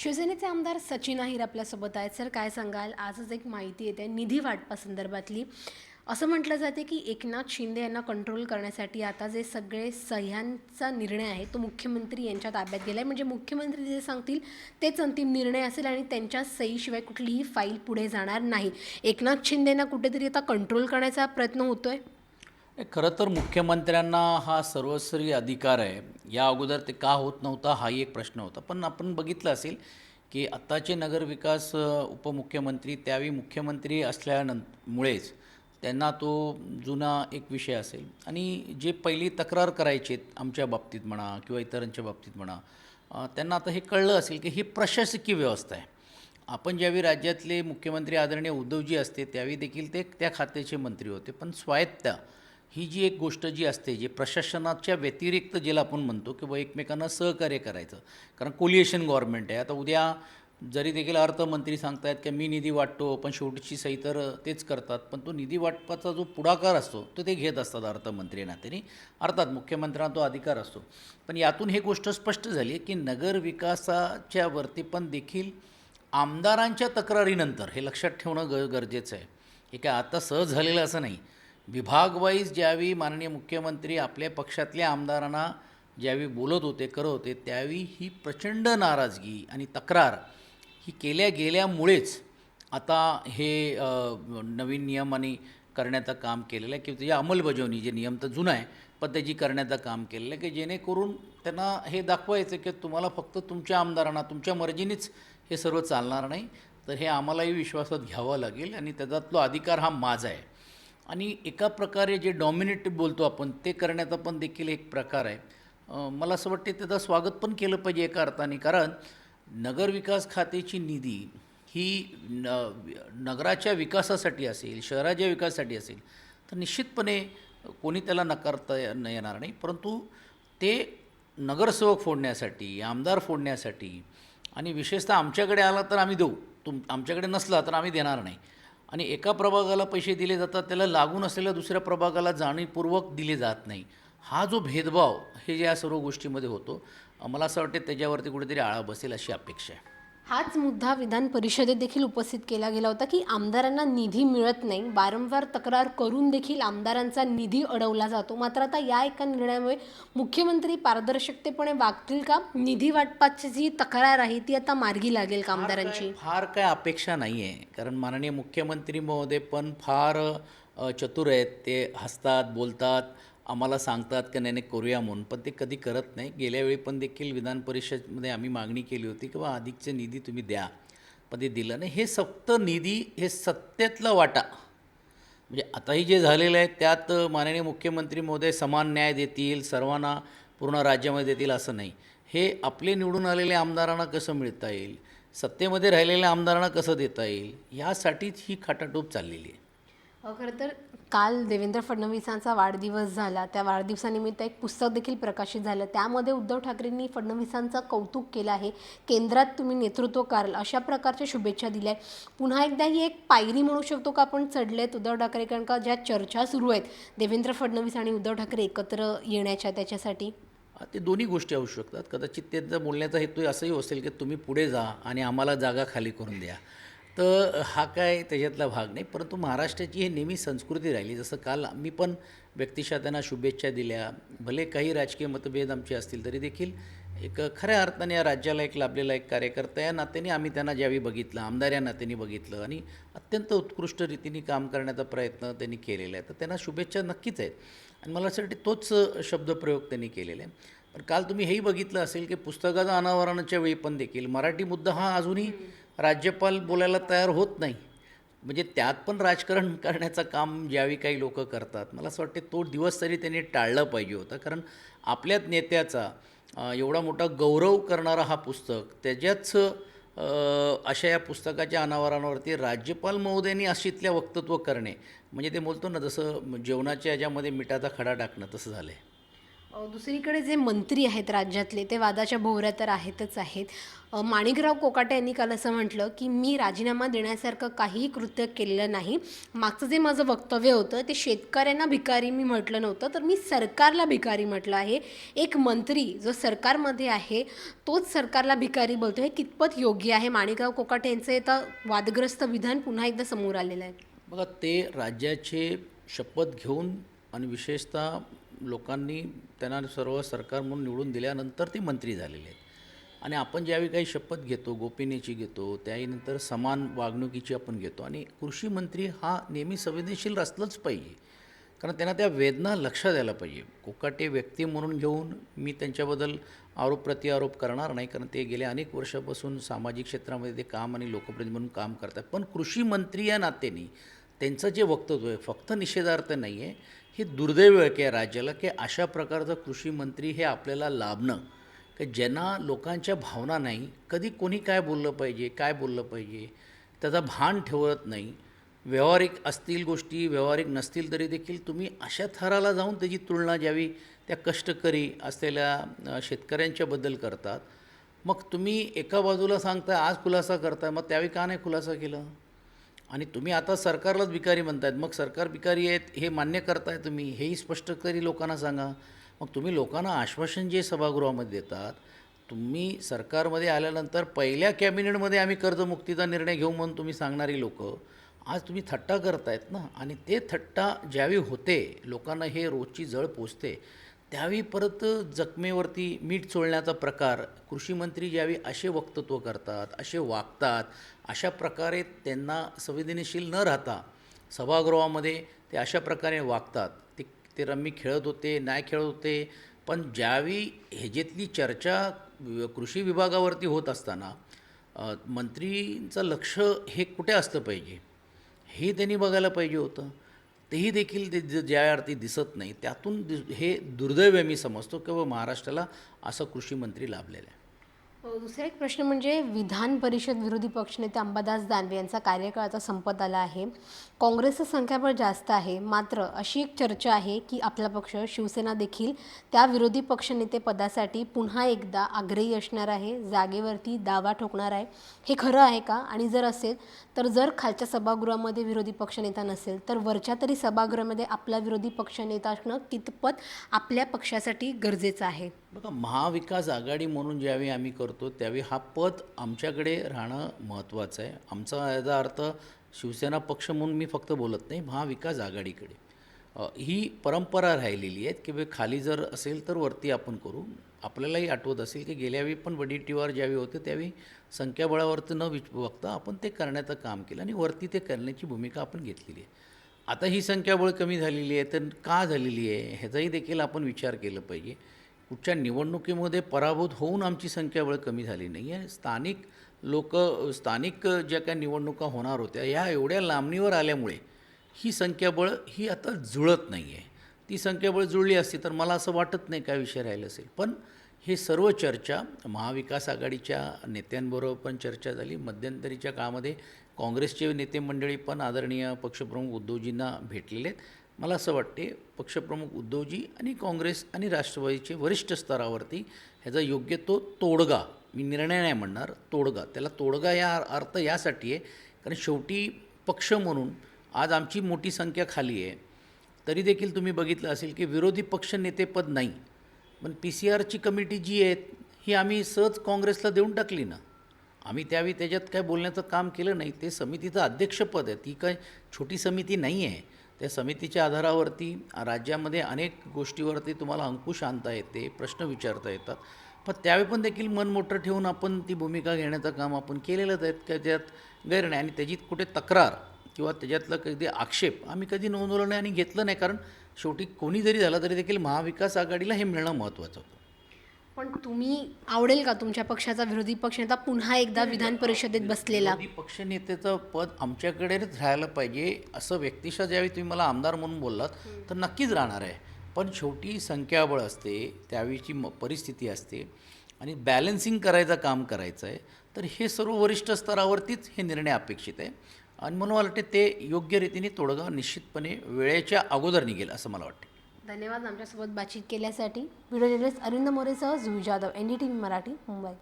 शिवसेनेचे आमदार सचिन अहिर आपल्यासोबत आहेत. सर काय सांगाल? आजच एक माहिती येते निधी वाटपासंदर्भातली असं म्हटलं जाते की एकनाथ शिंदे यांना कंट्रोल करण्यासाठी आता जे सगळे सह्यांचा निर्णय आहे तो मुख्यमंत्री यांच्या ताब्यात गेला आहे म्हणजे मुख्यमंत्री जे सांगतील तेच अंतिम निर्णय असेल आणि त्यांच्या सहीशिवाय कुठलीही फाईल पुढे जाणार नाही. एकनाथ शिंदेना कुठेतरी आता कंट्रोल करण्याचा प्रयत्न होतो आहे खरं तर मुख्यमंत्र्यांना हा सर्वस्वी अधिकार आहे. या अगोदर ते का होत नव्हता हाही एक प्रश्न होता. पण आपण बघितलं असेल की आत्ताचे नगरविकास उपमुख्यमंत्री त्यावेळी मुख्यमंत्री असल्यानंतमुळेच त्यांना तो जुना एक विषय असेल. आणि जे पहिली तक्रार करायचे आमच्या बाबतीत म्हणा किंवा इतरांच्या बाबतीत म्हणा त्यांना आता हे कळलं असेल की ही प्रशासकीय व्यवस्था आहे. आपण ज्यावेळी राज्यातले मुख्यमंत्री आदरणीय उद्धवजी असते त्यावेळी देखील ते त्या खात्याचे मंत्री होते. पण स्वायत्त ही जी एक गोष्ट जी असते जी प्रशासनाच्या व्यतिरिक्त ज्याला आपण म्हणतो की बुवा एकमेकांना सहकार्य करायचं. कारण कोलिएशन गव्हर्नमेंट आहे. आता उद्या जरी देखील अर्थमंत्री सांगतायत की मी निधी वाटतो पण शेवटची सही तर तेच करतात. पण तो निधी वाटपाचा जो पुढाकार असतो तो ते घेत असतात अर्थमंत्री नात्याने अर्थात मुख्यमंत्र्यांना तो अधिकार असतो. पण यातून हे गोष्ट स्पष्ट झाली की नगर विकासाच्या वरती पण देखील आमदारांच्या तक्रारीनंतर हे लक्षात ठेवणं ग गरजेचं आहे. हे काय आता सहज झालेलं असं नाही. विभागवाईज ज्यावेळी माननीय मुख्यमंत्री आपल्या पक्षातल्या आमदारांना ज्यावेळी बोलत होते करत होते त्यावेळी ही प्रचंड नाराजगी आणि तक्रार ही केल्या गेल्यामुळेच आता हे नवीन नवीन नियमाने करण्याचं काम केलेलं आहे किंवा त्याची अंमलबजावणी जे नियम तर जुना आहे पण त्याची करण्याचं काम केलेलं आहे की जेणेकरून त्यांना हे दाखवायचं की तुम्हाला फक्त तुमच्या आमदारांना तुमच्या मर्जीनेच हे सर्व चालणार नाही तर हे आम्हालाही विश्वासात घ्यावं लागेल आणि त्याच्यातलो अधिकार हा माझा आहे. आणि एका प्रकारे जे डॉमिनेट बोलतो आपण ते करण्याचा पण देखील एक प्रकार आहे. मला असं वाटते त्याचं स्वागत पण केलं पाहिजे एका अर्थाने. कारण नगरविकास खात्याची निधी ही न नगराच्या विकासासाठी असेल शहराच्या विकासासाठी असेल तर निश्चितपणे कोणी त्याला नकारता न येणार नाही. परंतु ते नगरसेवक फोडण्यासाठी आमदार फोडण्यासाठी आणि विशेषतः आमच्याकडे आला तर आम्ही देऊ. तुम आमच्याकडे नसला तर आम्ही देणार नाही. आणि एका प्रभागाला पैसे दिले जातात त्याला लागून असलेल्या दुसऱ्या प्रभागाला जाणीवपूर्वक दिले जात नाही. हा जो भेदभाव हे या सर्व गोष्टीमध्ये होतो मला असं वाटते त्याच्यावरती कुठेतरी आळा बसेल अशी अपेक्षा आहे. हाच मुद्दा विधान परिषदेत देखील उपस्थित केला गेला होता की आमदारांना निधी मिळत नाही. वारंवार तक्रार करून देखील आमदारांचा निधी अडवला जातो. मात्र आता या एका निर्णयामुळे मुख्यमंत्री पारदर्शकतेपणे वागतील का? निधी वाटपाची जी तक्रार आहे ती आता मार्गी लागेल का आमदारांची? फार काय अपेक्षा नाही आहे कारण माननीय मुख्यमंत्री महोदय पण फार चतुर आहेत. ते हसतात बोलतात. आम्हाला सांगतात की नाही नाही करूया म्हणून. पण ते कधी करत नाही. गेल्या वेळी पण देखील विधान परिषदमध्ये आम्ही मागणी केली होती की बा अधिकचे निधी तुम्ही द्या. पण ते दिलं नाही. हे फक्त निधी हे सत्तेतला वाटा. म्हणजे आताही जे झालेलं आहे त्यात माननीय मुख्यमंत्री महोदय समान न्याय देतील सर्वांना पूर्ण राज्यामध्ये देतील असं नाही. हे आपले निवडून आलेल्या आमदारांना कसं मिळता येईल? सत्तेमध्ये राहिलेल्या आमदारांना कसं देता येईल? यासाठीच ही खाटाटोप चाललेली आहे. खरं तर काल देवेंद्र फडणवीसांचा वाढदिवस झाला. त्या वाढदिवसानिमित्त एक पुस्तक देखील प्रकाशित झालं. त्यामध्ये उद्धव ठाकरेंनी फडणवीसांचं कौतुक केलं आहे. केंद्रात तुम्ही नेतृत्व कराल अशा प्रकारच्या शुभेच्छा दिल्या आहेत. पुन्हा एकदा ही एक पायरी म्हणू शकतो का आपण? चढलेत उद्धव ठाकरे कारण का ज्या चर्चा सुरू आहेत देवेंद्र फडणवीस आणि उद्धव ठाकरे एकत्र येण्याच्या त्याच्यासाठी. ते दोन्ही गोष्टी असू शकतात. कदाचित त्यांचा बोलण्याचा हेतू असंही असेल की तुम्ही पुढे जा आणि आम्हाला जागा खाली करून द्या. तर हा काय त्याच्यातला भाग नाही परंतु महाराष्ट्राची ही नेहमी संस्कृती राहिली. जसं काल मी पण व्यक्तिशः त्यांना शुभेच्छा दिल्या. भले काही राजकीय मतभेद आमचे असतील तरी देखील एक खऱ्या अर्थाने या राज्याला एक लाभलेला एक कार्यकर्ता या नात्याने आम्ही त्यांना ज्यावेळी बघितलं आमदार या नात्याने बघितलं आणि अत्यंत उत्कृष्ट रीतीने काम करण्याचा प्रयत्न त्यांनी केलेला आहे. तर त्यांना शुभेच्छा नक्कीच आहेत. आणि मला असं वाटतं तोच शब्दप्रयोग त्यांनी केलेला आहे. पण काल तुम्ही हेही बघितलं असेल की पुस्तकाचं अनावरणाच्या वेळी पण देखील मराठी मुद्दा हा अजूनही राज्यपाल बोलायला तयार होत नाही. म्हणजे त्यात पण राजकारण करण्याचं काम ज्यावेळी काही लोक करतात मला असं वाटते तो दिवस तरी त्यांनी टाळलं पाहिजे होता. कारण आपल्याच नेत्याचा एवढा मोठा गौरव करणारा हा पुस्तक त्याच्याच अशा या पुस्तकाच्या अनावरणावरती राज्यपाल महोदयांनी अशीतल्या वक्तृत्व करणे म्हणजे ते बोलतो ना जसं जेवणाच्या याच्यामध्ये मिठाचा खडा टाकणं तसं झालं आहे दुसरीकडे जे मंत्री आहेत राज्यातले ते वादाच्या भोवऱ्या तर आहेतच आहेत. माणिकराव कोकाटे यांनी काल असं म्हटलं की मी राजीनामा देण्यासारखं काहीही कृत्य केलेलं नाही. मागचं जे माझं वक्तव्य होतं ते शेतकऱ्यांना भिकारी मी म्हटलं नव्हतं तर मी सरकारला भिकारी म्हटलं आहे. एक मंत्री जो सरकारमध्ये आहे तोच सरकारला भिकारी बोलतो हे कितपत योग्य आहे? माणिकराव कोकाटे यांचं आता वादग्रस्त विधान पुन्हा एकदा समोर आलेलं आहे. बघा ते राज्याचे शपथ घेऊन आणि विशेषतः लोकांनी त्यांना सर्व सरकार म्हणून निवडून दिल्यानंतर ते मंत्री झालेले आहेत. आणि आपण ज्यावेळी काही शपथ घेतो गोपनीयची घेतो त्यानंतर समान वागणुकीची आपण घेतो. आणि कृषी मंत्री हा नेहमी संवेदनशील असलंच पाहिजे. कारण त्यांना त्या वेदना लक्ष द्यायला पाहिजे. कोकाटे व्यक्ती म्हणून घेऊन मी त्यांच्याबद्दल आरोप प्रतिआरोप करणार नाही कारण ते गेल्या अनेक वर्षापासून सामाजिक क्षेत्रामध्ये ते काम आणि लोकप्रतिनिधी म्हणून काम करतात. पण कृषी मंत्री या नात्याने त्यांचं जे वक्तव्य आहे फक्त निषेधार्थ नाही आहे हे दुर्दैव आहे की या राज्याला की अशा प्रकारचं कृषी मंत्री हे आपल्याला लाभणं की ज्यांना लोकांच्या भावना नाही कधी कोणी काय बोललं पाहिजे काय बोललं पाहिजे त्याचा भान ठेवत नाही. व्यावहारिक असतील गोष्टी व्यावहारिक नसतील तरी देखील तुम्ही अशा थराला जाऊन त्याची तुलना ज्यावी त्या कष्टकरी असलेल्या शेतकऱ्यांच्याबद्दल करतात. मग तुम्ही एका बाजूला सांगताय आज खुलासा करताय मग त्यावेळी का नाही खुलासा केलं? आणि तुम्ही आता सरकारलाच भिकारी म्हणतायत. मग सरकार भिकारी आहेत हे मान्य करताय तुम्ही हेही स्पष्ट तरी लोकांना सांगा. मग तुम्ही लोकांना आश्वासन जे सभागृहामध्ये देतात तुम्ही सरकारमध्ये आल्यानंतर पहिल्या कॅबिनेटमध्ये आम्ही कर्जमुक्तीचा निर्णय घेऊ म्हणून तुम्ही सांगणारी लोक आज तुम्ही थट्टा करतायत ना. आणि ते थट्टा ज्यावेळी होते लोकांना हे रोजची जळ पोचते. त्यावेळी परत जखमेवरती मीठ चोळण्याचा प्रकार कृषीमंत्री ज्यावेळी असे वक्तत्व करतात असे वागतात अशा प्रकारे त्यांना संवेदनशील न राहता सभागृहामध्ये ते अशा प्रकारे वागतात. ते ते रम्मी खेळत होते नाही खेळत होते पण ज्यावेळी ह्याच्यातली चर्चा कृषी विभागावरती होत असताना मंत्रींचं लक्ष हे कुठे असलं पाहिजे? हे त्यांनी बघायला पाहिजे होतं. तेही देखील ते ज्या अर्थी दिसत नाही त्यातून दि- हे दुर्दैव मी समजतो किंवा महाराष्ट्राला असं कृषी मंत्री आहे दुसरा एक प्रश्न म्हणजे विधान परिषद विरोधी पक्षनेते अंबादास दानवे यांचा कार्यकाळ आता संपत आला आहे. काँग्रेसचं संख्याबळ जास्त आहे. मात्र अशी एक चर्चा आहे की आपला पक्ष शिवसेना देखील त्या विरोधी पक्षनेते पदासाठी पुन्हा एकदा आग्रही असणार आहे जागेवरती दावा ठोकणार आहे. हे खरं आहे का? आणि जर असेल तर जर खालच्या सभागृहामध्ये विरोधी पक्षनेता नसेल तर वरच्या तरी सभागृहामध्ये आपला विरोधी पक्षनेता असणं कितपत आपल्या पक्षासाठी गरजेचं आहे? बघा महाविकास आघाडी म्हणून ज्यावेळी आम्ही करतो त्यावेळी हा पद आमच्याकडे राहणं महत्त्वाचं आहे. आमचा याचा अर्थ शिवसेना पक्ष म्हणून मी फक्त बोलत नाही महाविकास आघाडीकडे. ही परंपरा राहिलेली आहे की खाली जर असेल तर वरती आपण करू. आपल्यालाही आठवत असेल की गेल्यावेळी पण वडीटीवर ज्यावेळी होते त्यावेळी संख्याबळावरती न विच बघता आपण ते करण्याचं काम केलं आणि वरती ते करण्याची भूमिका आपण घेतलेली आहे. आता ही संख्याबळ कमी झालेली आहे तर का झालेली आहे ह्याचाही देखील आपण विचार केला पाहिजे. कुठच्या निवडणुकीमध्ये पराभूत होऊन आमची संख्याबळ कमी झाली नाही आहे स्थानिक लोक स्थानिक ज्या काही निवडणुका होणार होत्या ह्या एवढ्या लांबणीवर आल्यामुळे ही संख्याबळ ही आता जुळत नाही आहे ती संख्याबळ जुळली असती तर मला असं वाटत नाही काय विषय राहिला असेल. पण हे सर्व चर्चा महाविकास आघाडीच्या नेत्यांबरोबर पण चर्चा झाली. मध्यंतरीच्या काळामध्ये काँग्रेसचे नेते मंडळी पण आदरणीय पक्षप्रमुख उद्धवजींना भेटलेले आहेत. मला असं वाटते पक्षप्रमुख उद्धवजी आणि काँग्रेस आणि राष्ट्रवादीचे वरिष्ठ स्तरावरती ह्याचा योग्य तो तोडगा मी निर्णय नाही म्हणणार तोडगा. त्याला तोडगा या अर्थ यासाठी आहे. कारण शेवटी पक्ष म्हणून आज आमची मोठी संख्या खाली आहे. तरी देखील तुम्ही बघितलं असेल की विरोधी पक्ष नेतेपद नाही. पण पी सी आरची कमिटी जी आहे ही आम्ही सहज काँग्रेसला देऊन टाकली ना. आम्ही त्यावेळी त्याच्यात काय बोलण्याचं काम केलं नाही. ते समितीचं अध्यक्षपद आहे. ती काय छोटी समिती नाही आहे. त्या समितीच्या आधारावरती राज्यामध्ये अनेक गोष्टीवरती तुम्हाला अंकुश आणता येते प्रश्न विचारता येतात. पण त्यावेळी पण देखील मन मोठं ठेवून आपण ती भूमिका घेण्याचं काम आपण केलेलंच आहे. त्याच्यात गैर नाही आणि त्याची कुठे तक्रार किंवा त्याच्यातलं कधी आक्षेप आम्ही कधी नोंदवलं नाही आणि घेतलं नाही कारण शेवटी कोणी जरी झालं तरी देखील महाविकास आघाडीला हे मिळणं महत्त्वाचं होतं. पण तुम्ही आवडेल का तुमच्या पक्षाचा विरोधी पक्षनेता पुन्हा एकदा विधान परिषदेत बसलेला? विरोधी पक्षनेतेचं पद आमच्याकडेच राहायला पाहिजे असं व्यक्तिशः ज्यावेळी तुम्ही मला आमदार म्हणून बोललात तर नक्कीच राहणार आहे. पण शेवटी संख्याबळ असते त्यावेळीची म परिस्थिती असते आणि बॅलन्सिंग करायचं काम करायचं आहे तर हे सर्व वरिष्ठ स्तरावरतीच हे निर्णय अपेक्षित आहे. आणि म्हणून मला वाटते ते योग्य रीतीने तोडगा निश्चितपणे वेळेच्या अगोदर निघेल असं मला वाटतं. धन्यवाद आमच्यासोबत बातचीत केल्यासाठी. Video journalist Arind मोरेसह Jui Jadhav N D T V Marathi Mumbai.